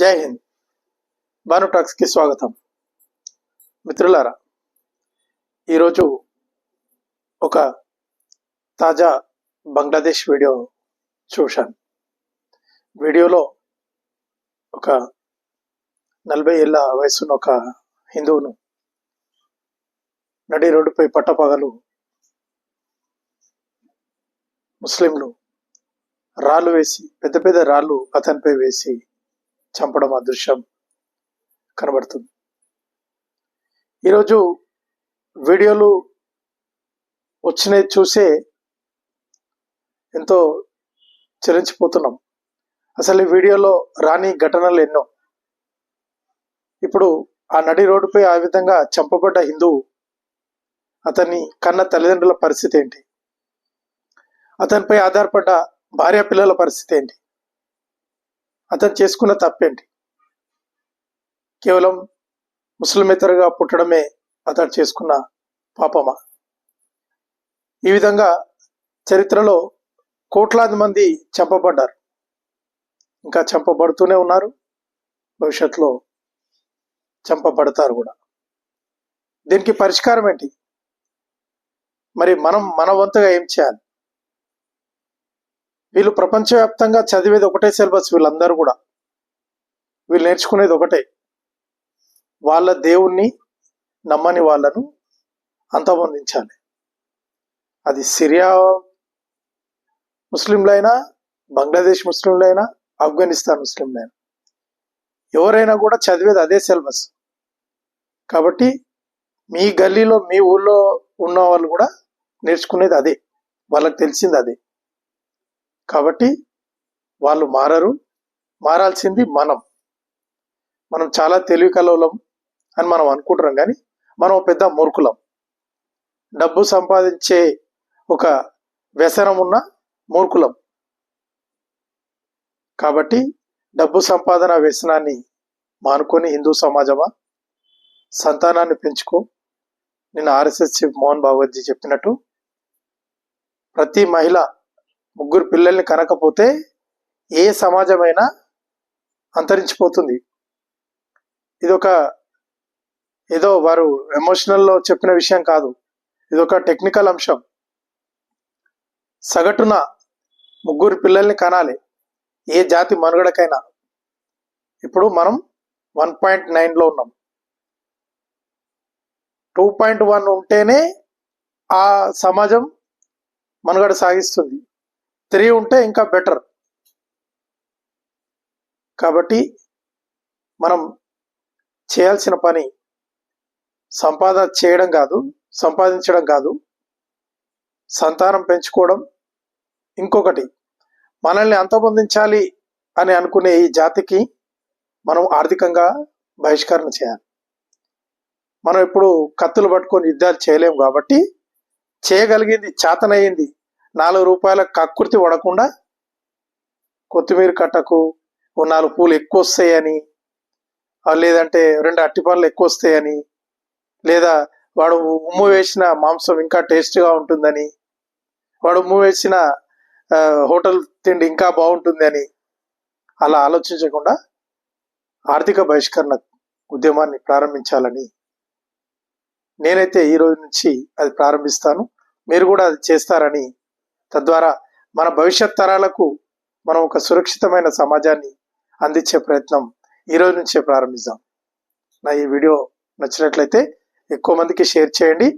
జై హింద్. భాను టాక్స్కి స్వాగతం. మిత్రులారా ఈరోజు ఒక తాజా బంగ్లాదేశ్ వీడియో చూశాను. వీడియోలో ఒక నలభై ఏళ్ళ వయసున్న ఒక హిందువును నడి రోడ్డుపై పట్టపగలు ముస్లింలు రాళ్ళు వేసి పెద్ద పెద్ద రాళ్ళు అతనిపై వేసి చంపడం ఆ దృశ్యం కనబడుతుంది. ఈరోజు వీడియోలు వచ్చినవి చూసే ఎంతో చలించిపోతున్నాం. అసలు ఈ వీడియోలో రాని ఘటనలు ఎన్నో. ఇప్పుడు ఆ నడి రోడ్డుపై ఆ విధంగా చంపబడ్డ హిందువు అతన్ని కన్న తల్లిదండ్రుల పరిస్థితి ఏంటి? అతనిపై ఆధారపడ్డ భార్య పిల్లల పరిస్థితి ఏంటి? అతను చేసుకున్న తప్పేంటి? కేవలం ముస్లిమేతరుగా పుట్టడమే అతడు చేసుకున్న పాపమా? ఈ విధంగా చరిత్రలో కోట్లాది మంది చంపబడ్డారు. ఇంకా చంపబడుతూనే ఉన్నారు. భవిష్యత్తులో చంపబడతారు కూడా. దీనికి పరిష్కారం ఏంటి? మరి మనం మన వంతుగా ఏం చేయాలి? వీళ్ళు ప్రపంచవ్యాప్తంగా చదివేది ఒకటే సిలబస్ వీళ్ళందరూ కూడా. వీళ్ళు నేర్చుకునేది ఒకటే. వాళ్ళ దేవుణ్ణి నమ్మని వాళ్ళను అంతమొందించాలి. అది సిరియా ముస్లింలైనా బంగ్లాదేశ్ ముస్లింలైనా ఆఫ్ఘనిస్తాన్ ముస్లింలైనా. ఎవరైనా కూడా చదివేది అదే సిలబస్. కాబట్టి మీ గల్లీలో మీ ఊళ్ళో ఉన్న వాళ్ళు కూడా నేర్చుకునేది అదే. వాళ్ళకి తెలిసింది అదే. కాబట్టి వాళ్ళు మారరు. మారాల్సింది మనం. మనం చాలా తెలివి కలవలం అని మనం అనుకుంటున్నాం కానీ మనం పెద్ద మూర్ఖులం. డబ్బు సంపాదించే ఒక వ్యసనం ఉన్న మూర్ఖులం. కాబట్టి డబ్బు సంపాదన వ్యసనాన్ని మానుకొని హిందూ సమాజమా? సంతానాన్ని పెంచుకో. నిన్న ఆర్ఎస్ఎస్ చీఫ్ మోహన్ భాగవత్జీ చెప్పినట్టు ప్రతి మహిళ ముగ్గురు పిల్లల్ని కనకపోతే ఏ సమాజమైనా అంతరించిపోతుంది. ఇది ఒక ఏదో వారు ఎమోషనల్లో చెప్పిన విషయం కాదు. ఇది ఒక టెక్నికల్ అంశం. సగటున ముగ్గురు పిల్లల్ని కనాలి. ఏ జాతి మనుగడకైనా. ఇప్పుడు మనం వన్ పాయింట్ నైన్లో ఉన్నాం. టూ పాయింట్ వన్ ఉంటేనే ఆ సమాజం మనుగడ సాగిస్తుంది. త్రీ ఉంటే ఇంకా బెటర్ కాబట్టి మనం చేయాల్సిన పని సంపాదన చేయడం కాదు సంపాదించడం కాదు సంతానం పెంచుకోవడం. ఇంకొకటి మనల్ని అంతమొందించాలి అని అనుకునే ఈ జాతికి మనం ఆర్థికంగా బహిష్కరణ చేయాలి. మనం ఇప్పుడు కత్తులు పట్టుకొని యుద్ధాలు చేయలేము కాబట్టి చేయగలిగింది చేతనయ్యింది నాలుగు రూపాయల కక్కుర్తి పడకుండా కొత్తిమీర కట్టకు ఓ నాలుగు పూలు ఎక్కువ వస్తాయని లేదంటే రెండు అట్టి పనులు ఎక్కువ వస్తాయని లేదా వాడు ఉమ్ము వేసిన మాంసం ఇంకా టేస్ట్గా ఉంటుందని వాడు ఉమ్ము వేసిన హోటల్ తిండి ఇంకా బాగుంటుంది అని అలా ఆలోచించకుండా ఆర్థిక బహిష్కరణ ఉద్యమాన్ని ప్రారంభించాలని నేనైతే ఈ రోజు నుంచి అది ప్రారంభిస్తాను. మీరు కూడా అది చేస్తారని తద్వారా మన భవిష్యత్ తరాలకు మనం ఒక సురక్షితమైన సమాజాన్ని అందించే ప్రయత్నం ఈ రోజు నుంచే ప్రారంభిద్దాం. నా ఈ వీడియో నచ్చినట్లయితే ఎక్కువ మందికి షేర్ చేయండి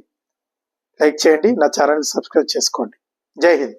లైక్ చేయండి నా ఛానల్ సబ్స్క్రైబ్ చేసుకోండి. జై హింద్.